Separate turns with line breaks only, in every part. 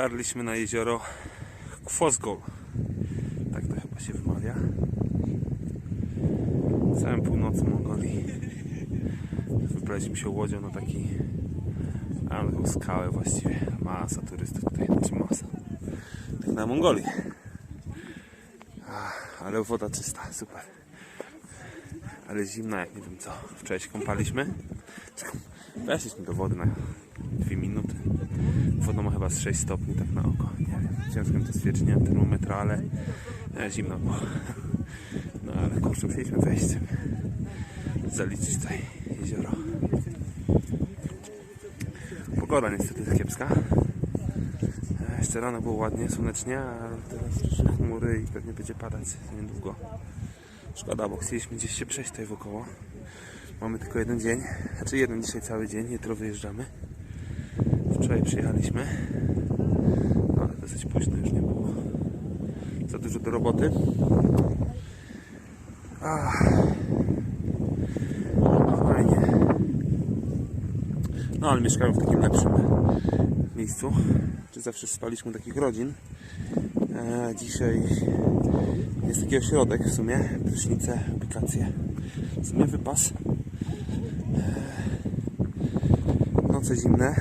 Dotarliśmy na jezioro Kwozgol. Tak to chyba się wymawia. W całym północy Mongolii. Wybraliśmy się łodzią na taki a na tą skałę właściwie. Masa turystów tutaj, znaczy masa. Tak na Mongolii. Ach, ale woda czysta, super. Ale zimna jak nie wiem co. Wczoraj się kąpaliśmy. Weszliśmy do wody na dwie minuty. Woda ma chyba z 6 stopni tak na oko. Nie wiem, ciężko to stwierdzić, nie mam termometra, ale e, zimno było. No ale kurczę, musieliśmy wejść, żeby zaliczyć tutaj jezioro. Pogoda niestety jest kiepska. E, Jeszcze rano było ładnie, słonecznie, ale teraz przyszły chmury i pewnie będzie padać niedługo. Szkoda, bo chcieliśmy gdzieś się przejść tutaj wokoło. Mamy tylko jeden dzień, znaczy jeden dzisiaj cały dzień, jutro wyjeżdżamy. Wczoraj przyjechaliśmy, no, ale dosyć późno już nie było. Za dużo do roboty. Ach. Fajnie. No ale mieszkamy w takim lepszym miejscu. Czy zawsze spaliśmy takich rodzin. E, dzisiaj jest taki ośrodek w sumie, prysznice, aplikacje. W sumie wypas. E, noce zimne,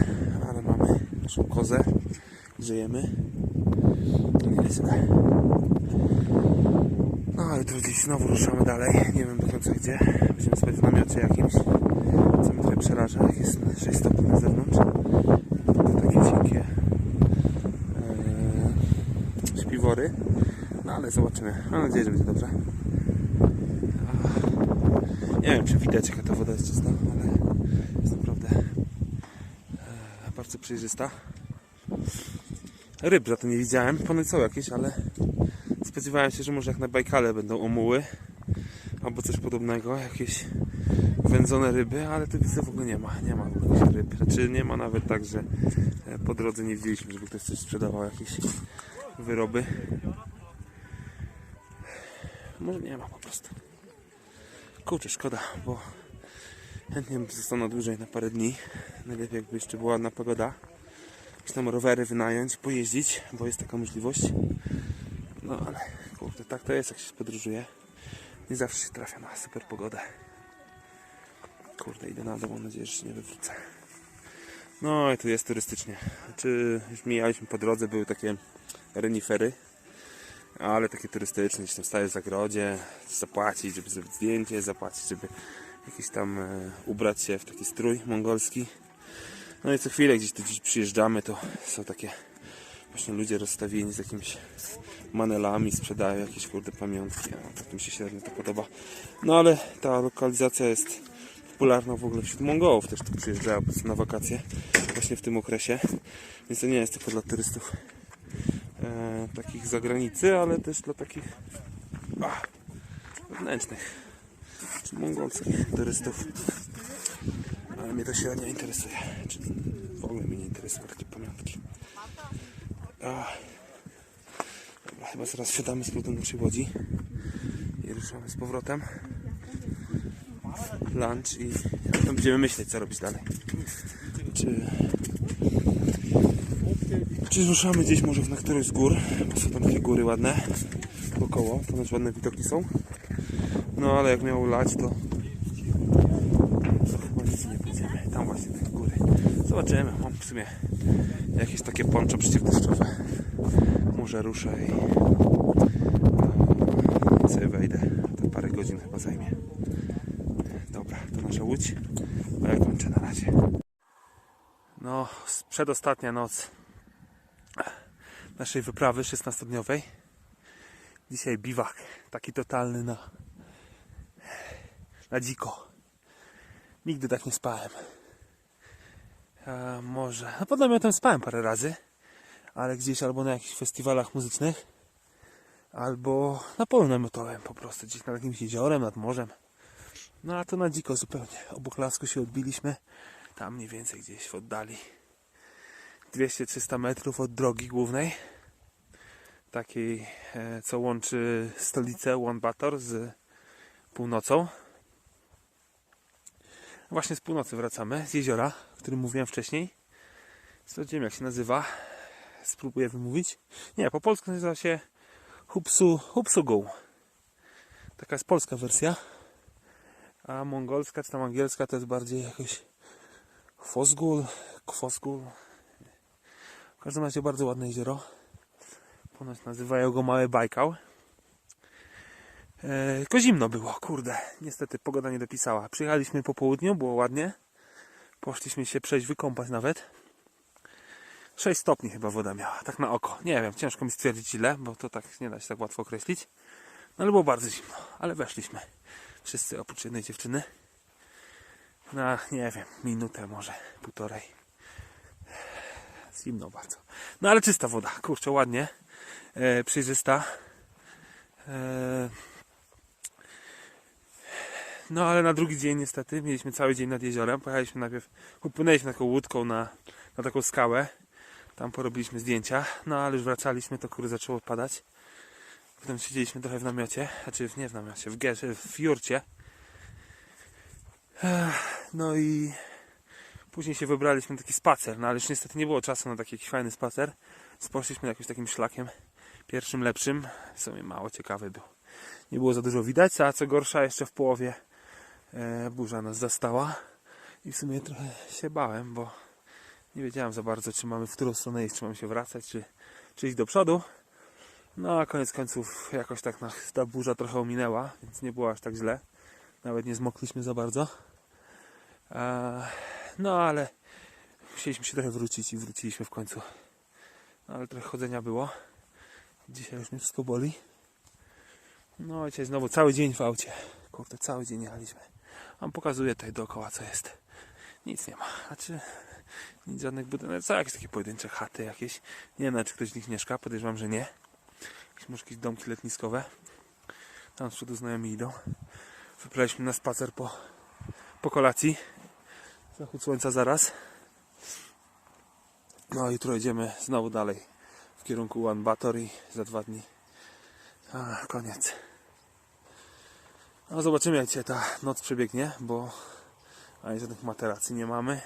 naszą kozę, źle. No ale tu gdzieś znowu ruszamy dalej. Nie wiem do końca gdzie. Będziemy spać w namiocie jakimś. Co mnie trochę przeraża, jak jest 6 stopni na zewnątrz. To takie cienkie e, śpiwory. No ale zobaczymy. Mam nadzieję, że będzie dobrze. Nie wiem, czy widać jaka ta woda jest czysta, ale jest naprawdę e, bardzo przejrzysta. Ryb za to nie widziałem. Ponoć są jakieś, ale spodziewałem się, że może jak na Bajkale będą omuły albo coś podobnego, jakieś wędzone ryby, ale tu widzę w ogóle nie ma, nie ma w ogóle ryb. Znaczy nie ma nawet tak, że e, po drodze nie widzieliśmy, żeby ktoś coś sprzedawał, jakieś wyroby. Może nie ma po prostu. Kurczę, szkoda, bo chętnie bym został dłużej, na parę dni. Najlepiej jakby jeszcze była ładna pogoda. Czy tam rowery wynająć, pojeździć, bo jest taka możliwość. No ale kurde, tak to jest jak się podróżuje. Nie zawsze się trafia na super pogodę. Kurde, idę na dół, mam nadzieję, że się nie wywrócę. No i tu jest turystycznie. Czy już mijaliśmy po drodze, były takie renifery, ale takie turystyczne, gdzieś tam stajesz w zagrodzie, zapłacić, żeby zrobić zdjęcie, zapłacić, żeby jakiś tam e, ubrać się w taki strój mongolski. No i co chwilę gdzieś tu gdzieś przyjeżdżamy, to są takie właśnie ludzie rozstawieni z jakimiś manelami, sprzedają jakieś kurde pamiątki. No, mi się średnio to podoba. No ale ta lokalizacja jest popularna w ogóle wśród Mongołów, też tu przyjeżdżają na wakacje właśnie w tym okresie. Więc to nie jest tylko dla turystów e, takich z zagranicy, ale też dla takich a, wewnętrznych czy mongolskich turystów. Ale mnie to średnio interesuje. Czyli w ogóle mnie nie interesują takie pamiątki. Dobra, chyba zaraz wsiadamy z powrotem naszej łodzi i ruszamy z powrotem. Lunch i potem będziemy myśleć, co robić dalej. Czy, czy ruszamy gdzieś może na którąś z gór, bo są tam takie góry ładne wokoło, ponoć ładne widoki są. No ale jak miało lać, to chyba nic nie pójdziemy. Tam właśnie te góry. Zobaczymy. Mam w sumie jakieś takie poncho przeciwdeszczowe. Może ruszę i i sobie wejdę. To parę godzin chyba zajmie. Dobra, to nasza łódź. A ja kończę na razie. No, przedostatnia noc naszej wyprawy 16-dniowej. Dzisiaj biwak. Taki totalny na, na dziko. Nigdy tak nie spałem. A może. No pod namiotem spałem parę razy, ale gdzieś albo na jakichś festiwalach muzycznych, albo na polu namiotowym po prostu, gdzieś nad jakimś jeziorem, nad morzem. No a to na dziko zupełnie. Obok lasku się odbiliśmy, tam mniej więcej gdzieś w oddali. 200-300 metrów od drogi głównej, takiej, e, co łączy stolicę Ulaanbaatar z północą. Właśnie z północy wracamy, z jeziora, o którym mówiłem wcześniej. Sprawdziłem jak się nazywa. spróbuję wymówić. Nie, po polsku nazywa się Hupsu, Hupsugą. Taka jest polska wersja. A mongolska czy tam angielska to jest bardziej jakoś Fosgul, Kwosgul. W każdym razie bardzo ładne jezioro. Ponoć nazywają go Mały Bajkał. E, tylko zimno było, kurde. Niestety pogoda nie dopisała. Przyjechaliśmy po południu, było ładnie. Poszliśmy się przejść, wykąpać nawet. 6 stopni chyba woda miała, tak na oko. Nie wiem, ciężko mi stwierdzić ile, bo to tak nie da się tak łatwo określić. No ale było bardzo zimno, ale weszliśmy. Wszyscy oprócz jednej dziewczyny. Na, nie wiem, minutę może, półtorej. Zimno bardzo. No ale czysta woda, kurczę, ładnie. E, przejrzysta. E, no ale na drugi dzień niestety, mieliśmy cały dzień nad jeziorem. Pojechaliśmy najpierw, upłynęliśmy taką łódką na, na taką skałę. Tam porobiliśmy zdjęcia, no ale już wracaliśmy, to kurde zaczęło padać. Potem siedzieliśmy trochę w namiocie, znaczy nie w namiocie, w, gerze, w jurcie. No i później się wybraliśmy na taki spacer, no ale już niestety nie było czasu na taki jakiś fajny spacer. Poszliśmy jakimś takim szlakiem, pierwszym lepszym. W sumie mało ciekawy był. Nie było za dużo widać, a co gorsza jeszcze w połowie burza nas zastała. I w sumie trochę się bałem, bo nie wiedziałem za bardzo, czy mamy w którą stronę iść, czy mamy się wracać, czy, czy iść do przodu. No a koniec końców jakoś tak nas ta burza trochę ominęła, więc nie było aż tak źle. Nawet nie zmokliśmy za bardzo. E, no ale musieliśmy się trochę wrócić i wróciliśmy w końcu. No ale trochę chodzenia było. Dzisiaj już mnie wszystko boli. No i dzisiaj znowu cały dzień w aucie. Kurde, cały dzień jechaliśmy. Wam pokazuję tutaj dookoła co jest. Nic nie ma. Znaczy nic żadnych budynek. Co jakieś takie pojedyncze chaty jakieś. Nie wiem, czy ktoś z nich mieszka. Podejrzewam, że nie. Jakieś, może jakieś domki letniskowe. Tam z przodu znajomi idą. Wybraliśmy na spacer po, po kolacji. Zachód słońca zaraz. No a jutro idziemy znowu dalej w kierunku One Batory za dwa dni. A, koniec. No zobaczymy jak dzisiaj ta noc przebiegnie, bo ani żadnych materacji nie mamy.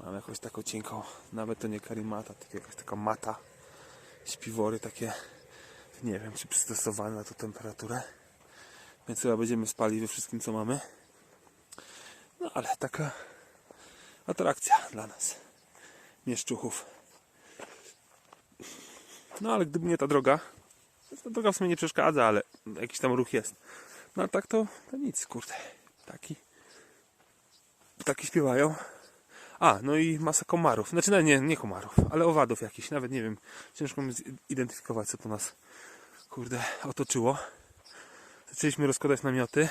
Mam jakąś taką cienką, nawet to nie karimata, tylko jakaś taka mata. Śpiwory takie, nie wiem czy przystosowane na tą temperaturę. Więc chyba będziemy spali we wszystkim co mamy. No ale taka atrakcja dla nas. Mieszczuchów. No ale gdyby nie ta droga, ta droga w sumie nie przeszkadza, ale jakiś tam ruch jest. No a tak to, to nic, kurde. Taki. Ptaki śpiewają. A, no i masa komarów. Znaczy, no nie, nie komarów, ale owadów jakichś. Nawet nie wiem. Ciężko mi zidentyfikować, co to nas, kurde, otoczyło. Zaczęliśmy rozkładać namioty.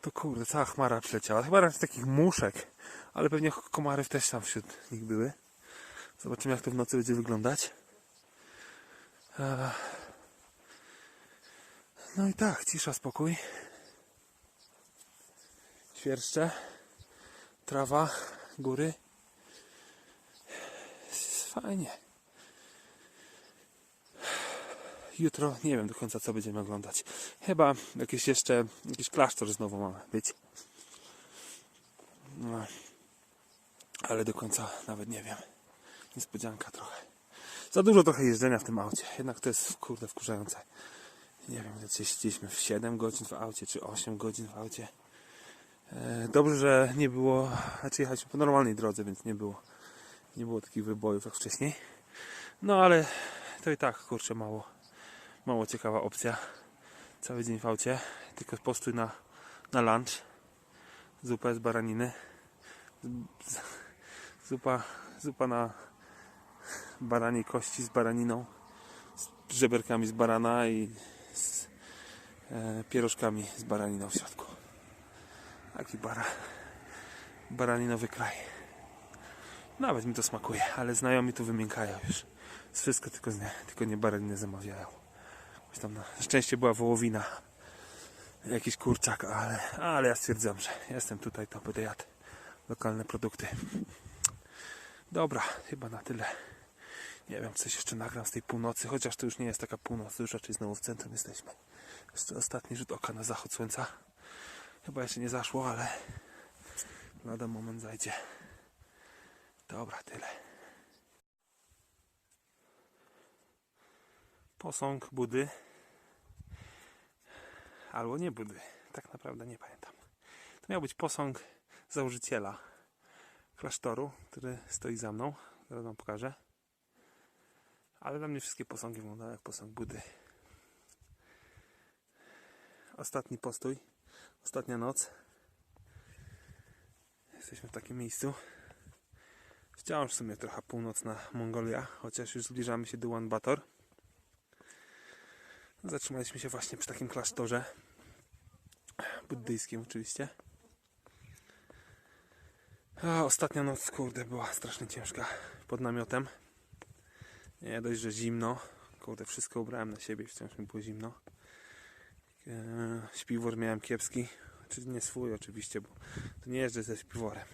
To kurde, cała chmara przyleciała. Chyba raczej takich muszek, ale pewnie komary też tam wśród nich były. Zobaczymy, jak to w nocy będzie wyglądać. No i tak, cisza, spokój. Świerszcze, trawa, góry. Fajnie. Jutro nie wiem do końca co będziemy oglądać. Chyba jakieś jeszcze, jakiś klasztor znowu mamy być. No. Ale do końca nawet nie wiem. Niespodzianka trochę. Za dużo trochę jeżdżenia w tym aucie. Jednak to jest kurde wkurzające. Nie wiem, ile w 7 godzin w aucie, czy 8 godzin w aucie. E, Dobrze, że nie było, znaczy jechaliśmy po normalnej drodze, więc nie było, nie było takich wybojów jak wcześniej. No ale to i tak, kurczę, mało, mało ciekawa opcja. Cały dzień w aucie, tylko postój na, na lunch. Zupa z baraniny. Zupa, zupa na baraniej kości z baraniną, z żeberkami z barana i pierożkami z baraniną w środku. Taki bara, baraninowy kraj. Nawet mi to smakuje, ale znajomi tu wymiękają już. Z Wszystko tylko nie, tylko nie baraninę zamawiają. Tam na szczęście była wołowina. Jakiś kurczak, ale, ale ja stwierdzam, że jestem tutaj, to będę jadł lokalne produkty. Dobra, chyba na tyle. Nie wiem, coś jeszcze nagram z tej północy, chociaż to już nie jest taka północ, to już raczej znowu w centrum jesteśmy. Jeszcze ostatni rzut oka na zachód słońca. Chyba jeszcze nie zaszło, ale lada moment zajdzie. Dobra, tyle. posąg Budy. Albo nie Budy. Tak naprawdę nie pamiętam. To miał być posąg założyciela klasztoru, który stoi za mną. Zaraz wam pokażę. Ale dla mnie wszystkie posągi wyglądają jak posąg Budy. Ostatni postój. Ostatnia noc. Jesteśmy w takim miejscu. Wciąż w sumie trochę północna Mongolia, chociaż już zbliżamy się do Ulaanbaatar. Zatrzymaliśmy się właśnie przy takim klasztorze buddyjskim oczywiście. Ostatnia noc, kurde, była strasznie ciężka pod namiotem. Nie dość, że zimno. Kurde, wszystko ubrałem na siebie, wciąż mi było zimno. Eee, śpiwór miałem kiepski. Czyli nie swój oczywiście, bo to nie jeżdżę ze śpiworem.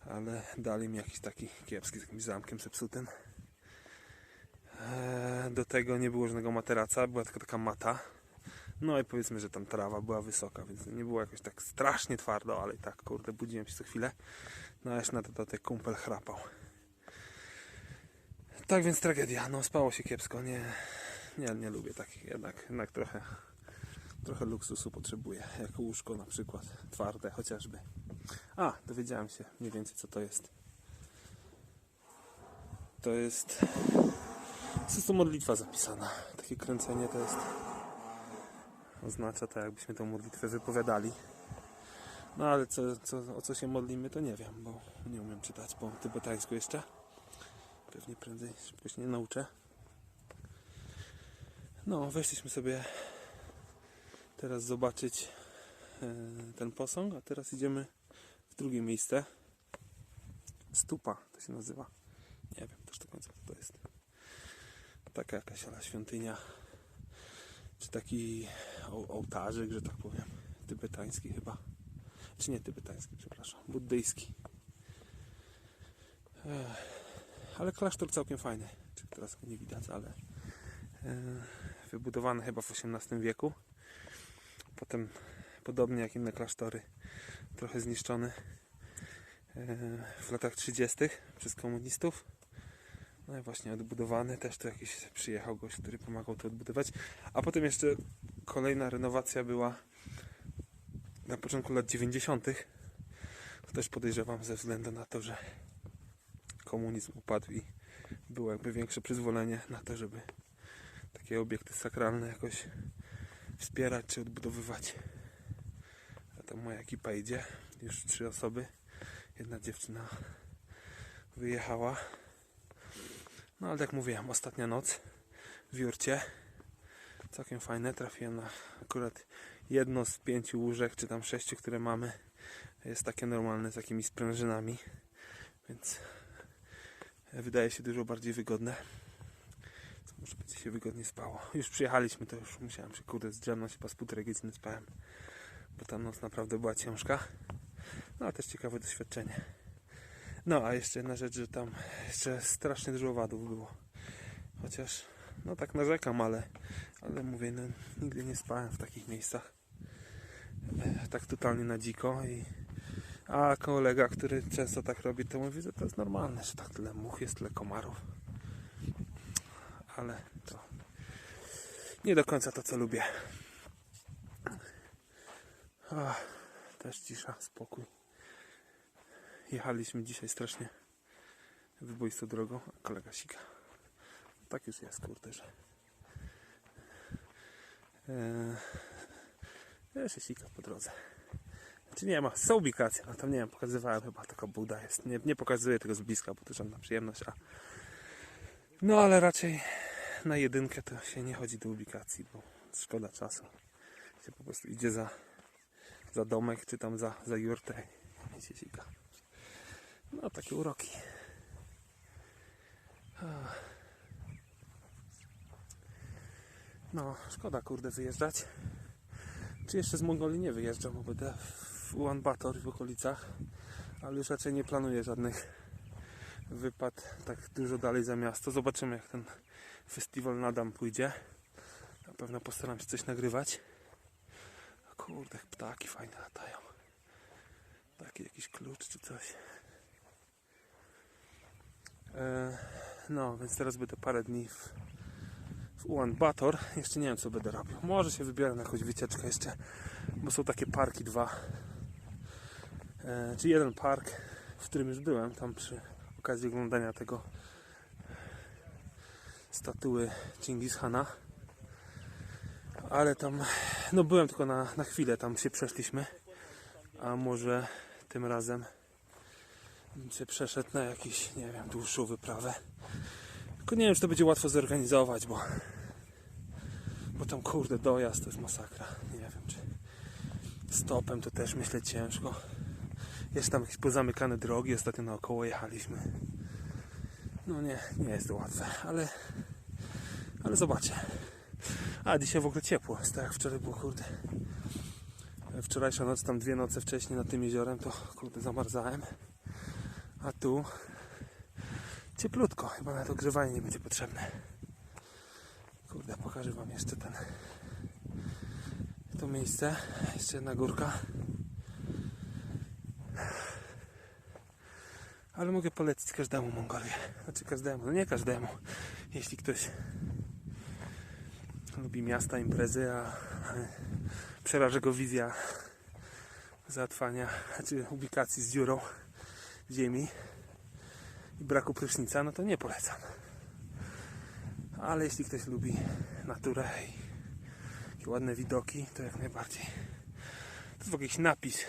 Ale dali mi jakiś taki kiepski, z jakimś zamkiem zepsutym. Eee, do tego nie było żadnego materaca, była tylko taka mata. No i powiedzmy, że tam trawa była wysoka, więc nie było jakoś tak strasznie twardo, ale i tak, kurde, budziłem się co chwilę. No a jeszcze na dodatek kumpel chrapał. Tak więc tragedia, no spało się kiepsko, nie, nie, nie lubię takich, jednak, jednak trochę, trochę luksusu potrzebuję, jak łóżko na przykład, twarde chociażby. A, dowiedziałem się mniej więcej co to jest. To jest, to jest to modlitwa zapisana, takie kręcenie to jest, oznacza to jakbyśmy tę modlitwę wypowiadali. No ale co, co, o co się modlimy, to nie wiem, bo nie umiem czytać po tybetańsku jeszcze. Pewnie prędzej się nie nauczę. No, weszliśmy sobie teraz zobaczyć e, ten posąg, a teraz idziemy w drugie miejsce. Stupa to się nazywa. Nie wiem też do końca co to jest. Taka jakaś ala świątynia. Czy taki ołtarzyk, że tak powiem. Tybetański chyba. Czy nie tybetański, przepraszam. Buddyjski. Ech, ale klasztor całkiem fajny. Teraz go nie widać, ale e, wybudowany chyba w XVIII wieku. Potem podobnie jak inne klasztory, trochę zniszczony e, w latach 30. przez komunistów. No i właśnie odbudowany. Też tu jakiś przyjechał gość, który pomagał to odbudować. A potem jeszcze kolejna renowacja była na początku lat 90. To też podejrzewam ze względu na to, że komunizm upadł i było jakby większe przyzwolenie na to, żeby takie obiekty sakralne jakoś wspierać czy odbudowywać. A tam moja ekipa idzie, już trzy osoby. Jedna dziewczyna wyjechała. No ale jak mówiłem, ostatnia noc w Jurcie. Całkiem fajne. Trafiłem na akurat jedno z pięciu łóżek, czy tam sześciu, które mamy. Jest takie normalne z takimi sprężynami. Więc wydaje się dużo bardziej wygodne. Co może będzie się wygodnie spało. Już przyjechaliśmy, to już musiałem się kurde zdrzemnąć, chyba z półtorej godziny spałem. Bo ta noc naprawdę była ciężka. No ale też ciekawe doświadczenie. No a jeszcze jedna rzecz, że tam jeszcze strasznie dużo owadów było. Chociaż no tak narzekam, ale, ale mówię, no, nigdy nie spałem w takich miejscach. E, Tak totalnie na dziko i a kolega, który często tak robi, to mówi, że to jest normalne, że tak tyle much jest, tyle komarów. Ale to nie do końca to, co lubię. Ach, też cisza, spokój. Jechaliśmy dzisiaj strasznie wyboistą drogą, a kolega sika. Tak już jest, kurde, że... Eee, jeszcze sika po drodze. Czy nie ma? Są ubikacje, no tam nie wiem, pokazywałem chyba taka buda jest. Nie, nie pokazuję tego z bliska, bo to żadna przyjemność, a no ale raczej na jedynkę to się nie chodzi do ubikacji, bo szkoda czasu. Się po prostu idzie za, za domek, czy tam za, za jurtę i się. No takie uroki. No, szkoda kurde wyjeżdżać. Czy jeszcze z Mongolii nie wyjeżdżam, bo będę w Ulaanbaatar w okolicach, ale już raczej nie planuję żadnych wypad tak dużo dalej za miasto. Zobaczymy jak ten festiwal nadam pójdzie. Na pewno postaram się coś nagrywać. Kurde, ptaki fajne latają. Taki jakiś klucz czy coś. E, no, więc teraz będę parę dni w, w Ulan Bator. Jeszcze nie wiem co będę robił. Może się wybiorę na jakąś wycieczkę jeszcze, bo są takie parki dwa. E, czy jeden park, w którym już byłem, tam przy okazji oglądania tego statuły Chingis Hana. Ale tam, no byłem tylko na, na chwilę, tam się przeszliśmy. A może tym razem bym się przeszedł na jakiś, nie wiem, dłuższą wyprawę. Tylko nie wiem, czy to będzie łatwo zorganizować, bo, bo tam kurde dojazd to jest masakra. Nie wiem, czy stopem to też myślę ciężko. Jeszcze tam jakieś pozamykane drogi, ostatnio naokoło jechaliśmy. No nie, nie jest to łatwe, ale, ale zobaczę. A dzisiaj w ogóle ciepło, jest tak jak wczoraj było kurde. Wczorajsza noc, tam dwie noce wcześniej nad tym jeziorem, to kurde zamarzałem. A tu cieplutko, chyba na to grzewanie nie będzie potrzebne. Kurde, pokażę wam jeszcze ten to miejsce. Jeszcze jedna górka. Ale mogę polecić każdemu Mongolię. Znaczy każdemu, no nie każdemu. Jeśli ktoś lubi miasta, imprezy, a przeraża go wizja załatwania, znaczy ubikacji z dziurą ziemi i braku prysznica, no to nie polecam. Ale jeśli ktoś lubi naturę i ładne widoki, to jak najbardziej. To jest jakiś napis,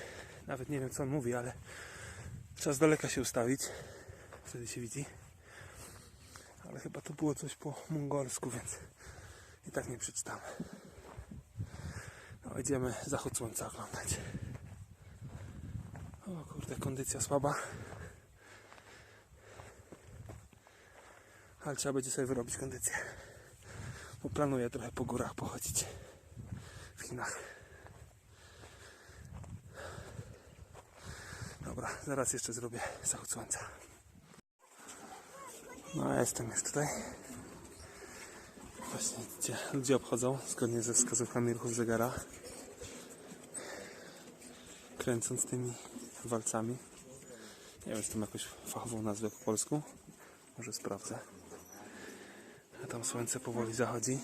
nawet nie wiem co on mówi, ale trzeba z daleka się ustawić, wtedy się widzi. Ale chyba to było coś po mongolsku, więc i tak nie przeczytamy. No, idziemy zachód słońca oglądać. O kurde, kondycja słaba. Ale trzeba będzie sobie wyrobić kondycję. Bo planuję trochę po górach pochodzić w Chinach. Dobra, zaraz jeszcze zrobię zachód słońca. No, ja jestem już tutaj. Właśnie gdzie ludzie obchodzą zgodnie ze wskazówkami ruchów zegara. Kręcąc tymi walcami. Nie wiem, czy tam jakąś fachową nazwę po polsku. Może sprawdzę. A tam słońce powoli zachodzi.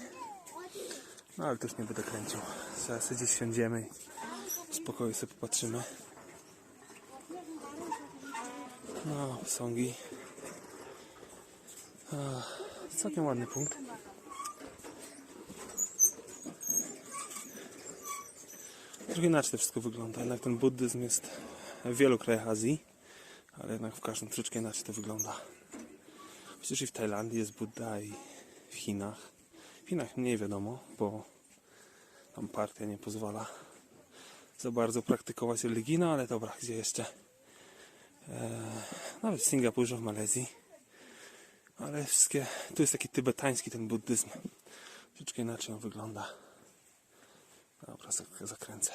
No ale też nie będę kręcił. Zaraz gdzieś siądziemy i w spokoju sobie popatrzymy. No, sągi. A, całkiem ładny punkt. Trochę inaczej to wszystko wygląda. Jednak ten buddyzm jest w wielu krajach Azji, ale jednak w każdym troszeczkę inaczej to wygląda. Przecież i w Tajlandii jest Buddha i w Chinach. W Chinach mniej wiadomo, bo tam partia nie pozwala za bardzo praktykować religii, no ale dobra, gdzie jeszcze? Nawet w Singapurze, w Malezji. Ale wszystkie, tu jest taki tybetański ten buddyzm. Troszeczkę inaczej on wygląda. Dobra, zak- zakręcę.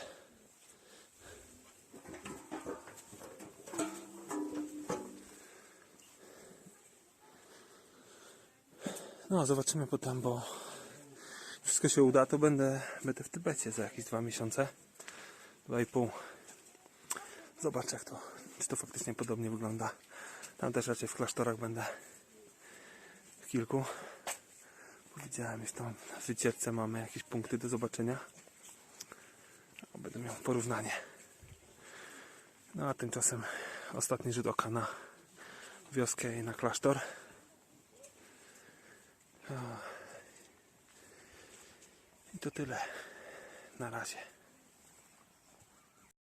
No, zobaczymy potem, bo wszystko się uda, to będę, będę w Tybecie za jakieś dwa miesiące. Dwa i pół. Zobaczę jak to, czy to faktycznie podobnie wygląda. Tam też raczej w klasztorach będę w kilku. Powiedziałem, że tam w wycieczce mamy jakieś punkty do zobaczenia. O, Będę miał porównanie. No a tymczasem ostatni rzut oka na wioskę i na klasztor. O. I to tyle. Na razie.